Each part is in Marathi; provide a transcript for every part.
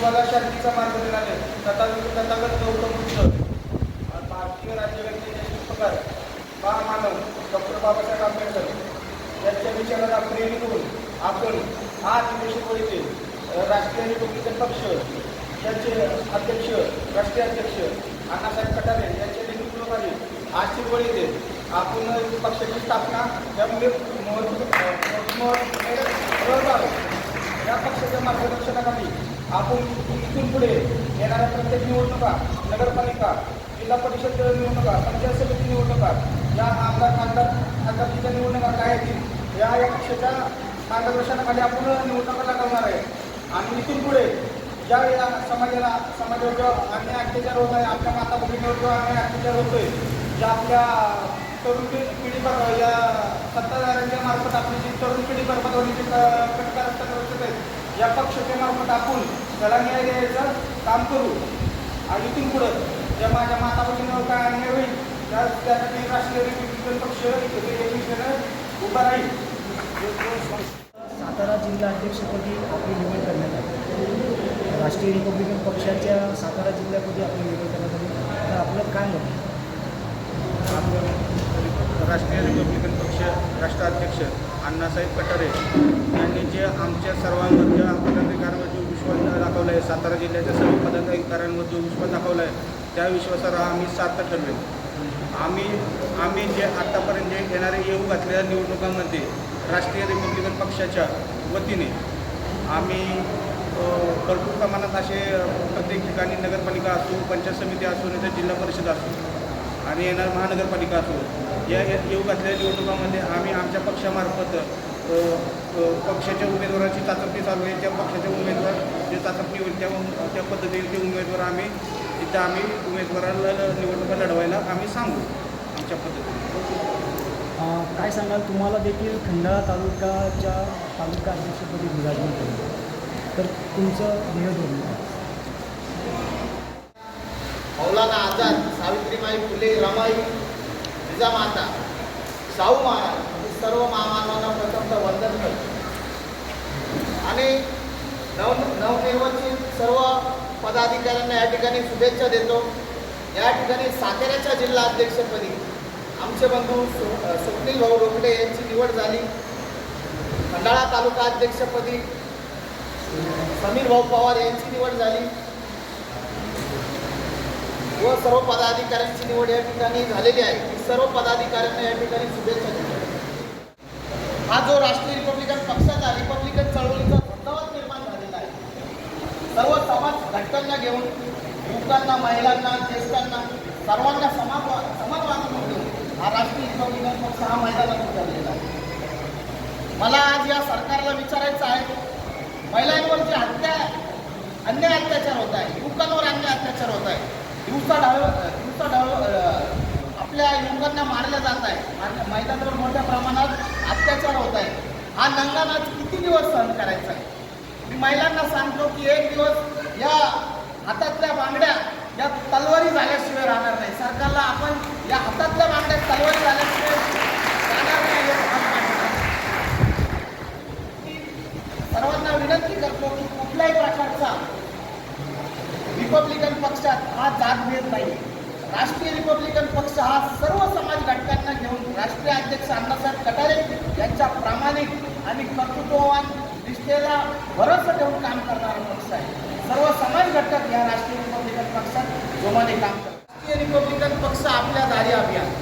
विश्वाला शांतीचा मार्ग देणारे तथागत तथागत गौतम बुद्ध भारतीय राज्यघटनेचे शिल्पकार महामानव डॉक्टर बाबासाहेब आंबेडकर यांच्या विचाराला प्रेरित होऊन आपण आज निवेशक येथे राष्ट्रीय रिपब्लिकन पक्ष यांचे अध्यक्ष राष्ट्रीय अध्यक्ष अण्णासाहेब कटारे यांच्या नेतृत्वाखाली आशीर्वाद येते आपण पक्षाची स्थापना त्यामुळे या पक्षाच्या मार्गदर्शनाखाली आपण इथून पुढे येणाऱ्या प्रत्येक निवडणुका नगरपालिका जिल्हा परिषद निवडणुका पंचायत समिती निवडणुका या आमदार खासदार खासदारकीच्या निवडणुका काय येतील या या पक्षाच्या मार्गदर्शनाखाली आपण निवडणुका लढवणार आहे. आणि इथून पुढे ज्या या समाजाला समाजावर जो अन्य अत्याचार होत आहे आपल्या माता भगिनीवर जो अन्य अत्याचार होतोय ज्या आपल्या तरुण पिढी पिढी या सत्ताधाऱ्यांच्या मार्फत आपली जी तरुण पिढी बरबाद होण्याची कटकार रचत आहेत या पक्षाच्या मार्फत आपण त्याला न्याय द्यायचं काम करू. आणि इथून पुढं ज्या माझ्या माता काय अन्याय होईल त्या त्यासाठी राष्ट्रीय रिपब्लिकन पक्ष इथे एकमेकांना उभा राहील. सातारा जिल्हा अध्यक्षपदी आपली निवड करण्यात आली. राष्ट्रीय रिपब्लिकन पक्षाच्या सातारा जिल्ह्यामध्ये आपली निवड करण्यात आली. तर आपलं काय मत आहे? राष्ट्रीय रिपब्लिकन पक्ष राष्ट्राध्यक्ष अण्णासाहेब कटारे यांनी जे आमच्या सर्वांवर ज्या पदाधिकाऱ्यांवर जो विश्वास दाखवला आहे सातारा जिल्ह्याच्या सर्व पदाधिकाऱ्यांवर जो विश्वास दाखवला आहे त्या विश्वासावर आम्ही सार्थ ठरले आम्ही आम्ही जे आत्तापर्यंत जे येणारे येऊ घातलेल्या निवडणुकांमध्ये राष्ट्रीय रिपब्लिकन पक्षाच्या वतीने आम्ही भरपूर प्रमाणात असे प्रत्येक ठिकाणी नगरपालिका असो पंचायत समिती असो नाही तर जिल्हा परिषद असो आणि येणार महानगरपालिका असो. या या येऊ घातलेल्या निवडणुकामध्ये आम्ही आमच्या पक्षामार्फत पक्षाच्या उमेदवाराची चाचपणी चालू आहे. त्या पक्षाच्या उमेदवार जे चाचपणी होईल त्या त्या पद्धतीने ते उमेदवार आम्ही तिथं आम्ही उमेदवाराला निवडणुका लढवायला आम्ही सांगू आमच्या पद्धतीने. काय सांगाल? तुम्हाला देखील खंडाळा तालुक्याच्या तालुका अध्यक्षपदी विराजमान केलं. तर तुमचं ध्येय धोरण मौलाना आझाद सावित्रीबाई फुले रमाई जिजामाता शाहू महाराज हे सर्व महामानवांना प्रथमतः वंदन करतो. आणि नव नवनिर्वाचित सर्व पदाधिकाऱ्यांना या ठिकाणी शुभेच्छा देतो. या ठिकाणी साताऱ्याच्या जिल्हा अध्यक्षपदी आमचे बंधू सु स्वप्नील भाऊ रोकडे यांची निवड झाली. खंडाळा तालुका अध्यक्षपदी समीर भाऊ पवार यांची निवड झाली. व सर्व पदाधिकाऱ्यांची निवड या ठिकाणी झालेली आहे. मी सर्व पदाधिकाऱ्यांना या ठिकाणी शुभेच्छा दिल्या हा जो राष्ट्रीय रिपब्लिकन पक्षाचा रिपब्लिकन चळवळीचा झंझावात निर्माण झालेला आहे. सर्व समाज घटकांना घेऊन युवकांना महिलांना ज्येष्ठांना सर्वांना समान वा- समान हा राष्ट्रीय रिपब्लिकन पक्ष हा मैदानात झालेला आहे. मला आज या सरकारला विचारायचं आहे महिलांवर जे हत्या अन्याय अत्याचार होत आहे युवकांवर अन्याय अत्याचार होत आहे हिंसा डाळ हिंसा डाळ आपल्या युवकांना मारलं जात आहे. महिलांवर मोठ्या प्रमाणात अत्याचार होत आहे. हा नंगानाच किती दिवस सहन करायचा आहे? मी महिलांना सांगतो की एक दिवस या हातातल्या बांगड्या या तलवारी झाल्याशिवाय राहणार नाही. सरकारला आपण या हातातल्या बांगड्या तलवारी झाल्याशिवाय राहणार नाही सर्वांना विनंती करतो की कुठल्याही प्रकारचा रिपब्लिकन पक्षात हा जातभेद नाही राष्ट्रीय रिपब्लिकन पक्ष हा सर्व समाज घटकांना घेऊन राष्ट्रीय अध्यक्ष अण्णासाहेब कटारे यांच्या प्रामाणिक आणि कर्तृत्ववान निष्ठेला भरोसा ठेवून काम करणारा पक्ष आहे. सर्व समाज घटक या राष्ट्रीय रिपब्लिकन पक्षात जोमाने काम करतात. राष्ट्रीय रिपब्लिकन पक्ष आपल्या दारी अभियान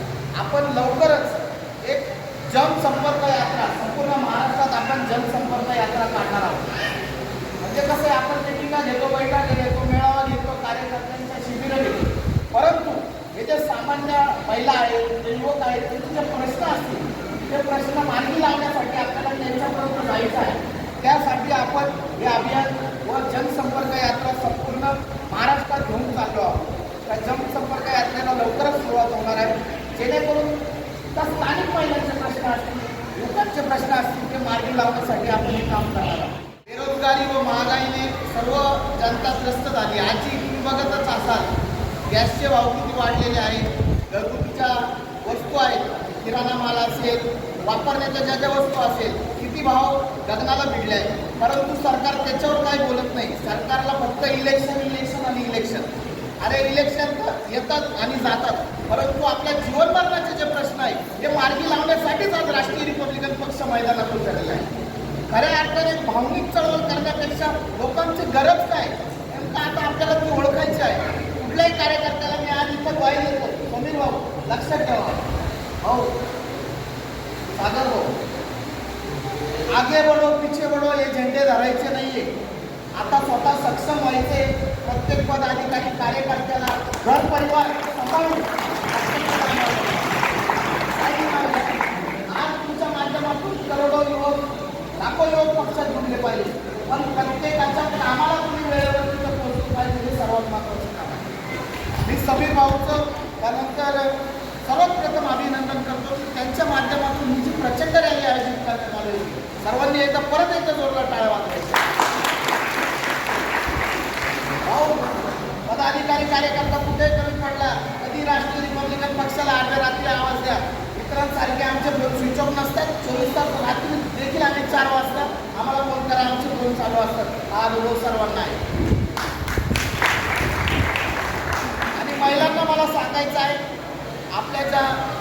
आपण लवकरच एक जनसंपर्क यात्रा संपूर्ण महाराष्ट्रात आपण जनसंपर्क यात्रा काढणार आहोत म्हणजे कसं आहे आपण मिटिंगा घेतो बैठका घेतो मेळावा घेतो कार्यकर्त्यांच्या शिबिरं घेतो परंतु हे जे सामान्य महिला आहेत जे युवक आहेत त्यांचे जे प्रश्न असतील. ते प्रश्न मार्गी लावण्यासाठी आपल्याला त्यांच्यापर्यंत जायचं आहे. त्यासाठी आपण हे अभियान व जनसंपर्क यात्रा संपूर्ण महाराष्ट्रात घेऊन चाललो आहोत. त्या जनसंपर्क यात्रेला लवकरच सुरुवात होणार आहे. जेणेकरून त्या स्थानिक महिलांचे प्रश्न असतील युवकांचे प्रश्न असतील ते मार्गी लावण्यासाठी आपण हे काम करणार आहोत. बेरोजगारी व महागाईने सर्व जनता त्रस्त झाली. आजची तुम्ही बघतच असाल. गॅसचे भाव किती वाढलेले आहेत ज्या वस्तू आहेत. किराणा माल असेल वापरण्याच्या ज्या ज्या वस्तू असेल किती भाव गगनाला भिडले आहेत परंतु सरकार त्याच्यावर काही बोलत नाही. सरकारला फक्त इलेक्शन इलेक्शन आणि इलेक्शन अरे इलेक्शन तर येतात आणि जातात. परंतु आपल्या जीवनमरणाचे जे प्रश्न आहेत ते मार्गी लावण्यासाठीच आज राष्ट्रीय रिपब्लिकन पक्ष मैदानात उतरलेला आहे. खऱ्या अर्थाने भावनिक चळवळ करण्यापेक्षा लोकांची गरज काय? नेमकं आता आपल्याला ती ओळखायची आहे. कुठल्याही कार्यकर्त्याला मी आज इथं ग्वाही देतो समीर भाऊ लक्षात ठेवा. भाऊ सागर भाऊ आगे बढो पिछे बढो हे झेंडे धरायचे नाहीये. आता स्वतः सक्षम व्हायचे प्रत्येक पदाधिकारी कार्यकर्त्याला घर परिवार सांभाळून. आज तुमच्या माध्यमातून करोडो युवक लाखो युवक पक्षात जुळले पाहिजे. पण प्रत्येकाच्या कामाला तुम्ही वेळेवर तिथं पोहोचलं पाहिजे हे सर्वात महत्वाचं काम आहे. मी समीर भाऊचं त्यानंतर सर्वात प्रथम अभिनंदन करतो की त्यांच्या माध्यमातून ही जी प्रचंड रॅली आयोजित करण्यात आली होती सर्वांनी एकदा परत एकदा जोरला टाळ्या वाजवायच्या. पदाधिकारी कार्यकर्ता कुठे कमी पडला कधी राष्ट्रीय रिपब्लिकन पक्षाला अर्ध्या रात्री आवाज द्या. इतरांसारखे आमचे फोन स्विच ऑफ नसतात. चोवीस तास रात्री देखील आम्ही चार वाजता आम्हाला फोन करा आमचे फोन चालू असतात. हा अनुभव सर्वांना आहे. आणि महिलांना मला सांगायचं आहे आपल्या ज्या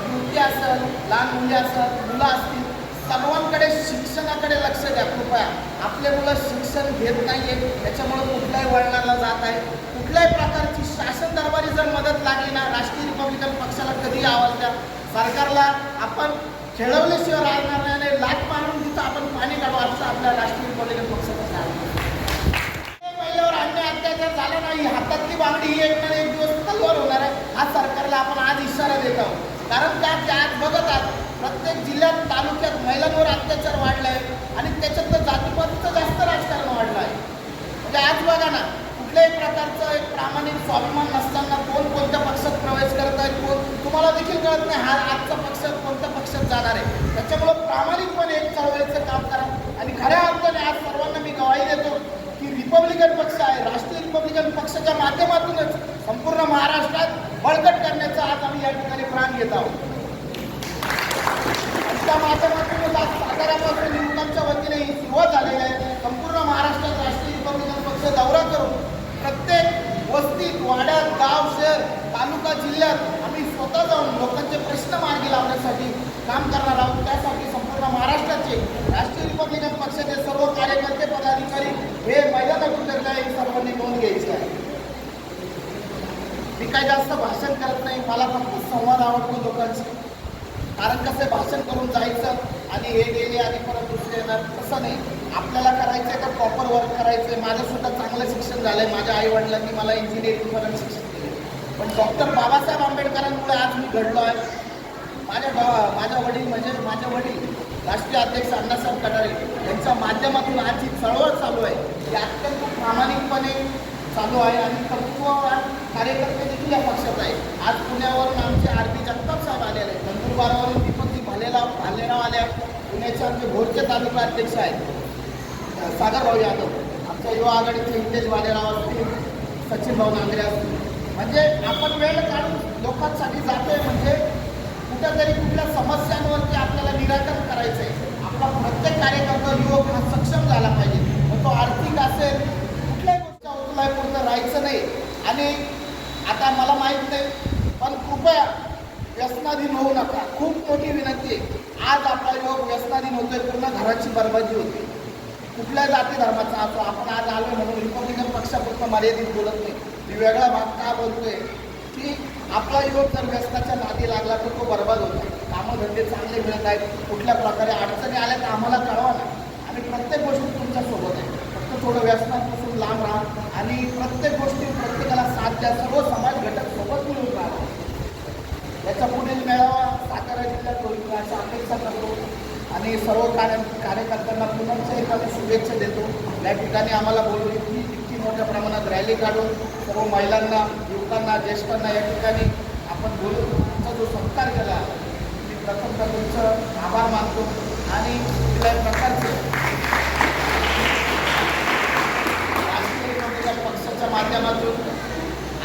युवती असेल लहान मुली असेल मुलं असतील सर्वांकडे शिक्षणाकडे लक्ष द्या. कृपया. आपले मुलं शिक्षण घेत नाहीये. त्याच्यामुळे कुठल्याही वळणाला जात आहे. कुठल्याही प्रकारची शासन दरबारी जर मदत लागली ना राष्ट्रीय रिपब्लिकन पक्षाला कधी आवाज द्या. सरकारला आपण खेळवल्याशिवाय राहणार नाही आणि लाट मारून तिथं आपण पाणी काढू असं आपल्या राष्ट्रीय रिपब्लिकन पक्षाचं काम महिलेवर अन्याय अत्याचार झाला नाही. हातातली बांगडी ही एक ना एक दिवस तलवार होणार आहे आज सरकारला आपण आज इशारा देत आहोत कारण का ते आज बघत आहात प्रत्येक जिल्ह्यात तालुक्यात महिलांवर अत्याचार वाढला आहे आणि त्याच्यातलं जातीपातीचं जास्त राजकारण वाढलं आहे म्हणजे आज बघा ना कुठल्याही प्रकारचं एक प्रामाणिक स्वाभिमान नसताना कोण कोणत्या पक्षात प्रवेश करत आहेत कोण तुम्हाला देखील कळत नाही हा आजचा पक्ष कोणत्या पक्षात जाणार आहे. त्याच्यामुळं प्रामाणिकपणे एक चळवळीचं काम करा. आणि खऱ्या अर्थाने आज सर्वांना मी गवाही देतो की रिपब्लिकन पक्ष आहे राष्ट्रीय रिपब्लिकन पक्षाच्या माध्यमातूनच संपूर्ण महाराष्ट्रात बळकट करण्याचा आज आम्ही या ठिकाणी प्राण घेत आहोत आणि त्या माध्यमातूनच आज साताऱ्यापासून युवकांच्या वतीने ही सुरुवात झालेली आहे संपूर्ण महाराष्ट्रात राष्ट्रीय रिपब्लिकन पक्ष दौरा करून प्रत्येक वस्तीत वाड्यात गाव शहर तालुका जिल्ह्यात जाऊन लोकांचे प्रश्न मार्गी लावण्यासाठी काम करणार आहोत. त्यासाठी संपूर्ण महाराष्ट्राचे राष्ट्रीय रिपब्लिकन पक्षाचे सर्व कार्यकर्ते पदाधिकारी हे मैदानात उतरले आहे सर्वांनी नोंद घ्यायची आहे. मी काही जास्त भाषण करत नाही. मला फक्त संवाद आवडतो लोकांशी. कारण कसं भाषण करून जायचं आणि हे गेले आणि परत दुसरे येणार तसं नाही. आपल्याला करायचं आहे तर प्रॉपर वर्क करायचं आहे माझं सुद्धा चांगलं शिक्षण झालं आहे माझ्या आईवडिलांनी मला इंजिनिअरिंगपर्यंत शिक्षण पण डॉक्टर बाबासाहेब आंबेडकरांमुळे आज मी घडलो आहे. माझ्या डॉ- माझ्या वडील म्हणजे माझे वडील राष्ट्रीय अध्यक्ष अण्णासाहेब कटारे यांच्या माध्यमातून आज जी चळवळ चालू आहे. ती अत्यंत प्रामाणिकपणे चालू आहे आणि कर्तृत्ववान कार्यकर्ते देखील या पक्षात आहे आज पुण्यावरून आमचे आर पी जगताप साहेब आलेले आहेत. नंदुरबारावरून दीपकजी भालेराव भालेराव आले पुण्याचे आमचे भोरचे तालुका अध्यक्ष आहेत. सागरभाऊ यादव आमच्या युवा आघाडीचे हितेश भालेराव असतील सचिन भाऊ नांगरे असतील. म्हणजे आपण वेळ काढून लोकांसाठी जातोय म्हणजे कुठेतरी कुठल्या समस्यांवरती आपल्याला निराकरण करायचं आहे आपला प्रत्येक कार्यकर्ता युवक हा सक्षम झाला पाहिजे. मग तो आर्थिक असेल कुठल्याही गोष्टी उचलायपुरतं राहायचं नाही. आणि आता मला माहीत नाही पण कृपया व्यसनाधीन होऊ नका. खूप मोठी विनंती आहे. आज आपला युवक व्यसनाधीन होतोय पूर्ण घराची बरबादी होते. कुठल्या जाती धर्माचा असो आपण आज आलो म्हणून रिपब्लिकन पक्षापुरतं मर्यादित बोलत नाही. मी वेगळा भाग का बोलतोय? की आपला युवक जर व्यसनाच्या नादी लागला तर तो बर्बाद होतो. कामं धंदे चांगले मिळत आहेत कुठल्या प्रकारे अडचणी आल्या तर आम्हाला कळवा ना. आणि प्रत्येक गोष्टी तुमच्यासोबत आहे. फक्त थोडं व्यसनापासून लांब राहा. आणि प्रत्येक गोष्टी प्रत्येकाला साथ द्या. सर्व समाज घटक सोबत मिळून राहा. याचा पुढील मेळावा सातारा जिल्ह्यात होईल. अशी अपेक्षा करतो. आणि सर्व कार्य कार्यकर्त्यांना पुन्हा एखादी शुभेच्छा देतो. या ठिकाणी आम्हाला बोलून की मोठ्या प्रमाणात रॅली काढून सर्व महिलांना युवकांना ज्येष्ठांना या ठिकाणी आपण बोलून तुमचा जो सत्कार केला मी प्रथम तुमचं आभार मानतो आणि कुठल्याही प्रकारचे राष्ट्रीय रिपब्लिकन पक्षाच्या माध्यमातून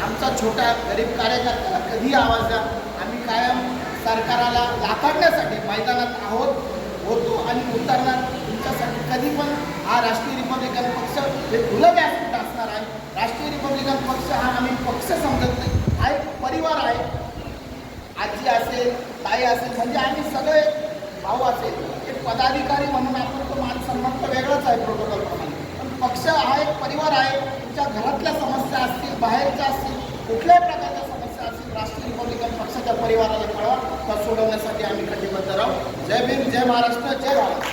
आमचा छोटा गरीब कार्यकर्त्याला कधी आवाज द्या? आम्ही कायम सरकाराला लाथाडण्यासाठी मैदानात आहोत होतो आणि उतरणार. तुमच्यासाठी कधी पण हा राष्ट्रीय रिपब्लिकन पक्ष हे खुलं व्यासपीठ राष्ट्रीय रिपब्लिकन पक्ष हा आम्ही पक्ष समजत नाही. हा एक परिवार आहे. आजी असेल ताई असेल म्हणजे आम्ही सगळे भाऊ असेल. एक पदाधिकारी म्हणून आपण तो मान सन्मान तर वेगळाच आहे प्रोटोकॉल प्रमाणे. पण पक्ष हा एक परिवार आहे. तुमच्या घरातल्या समस्या असतील बाहेरच्या असतील कुठल्याही प्रकारच्या समस्या असतील राष्ट्रीय रिपब्लिकन पक्षाच्या परिवाराला कळवा त्या सोडवण्यासाठी आम्ही कटिबद्ध राहू. जय भीम जय महाराष्ट्र जय भारत.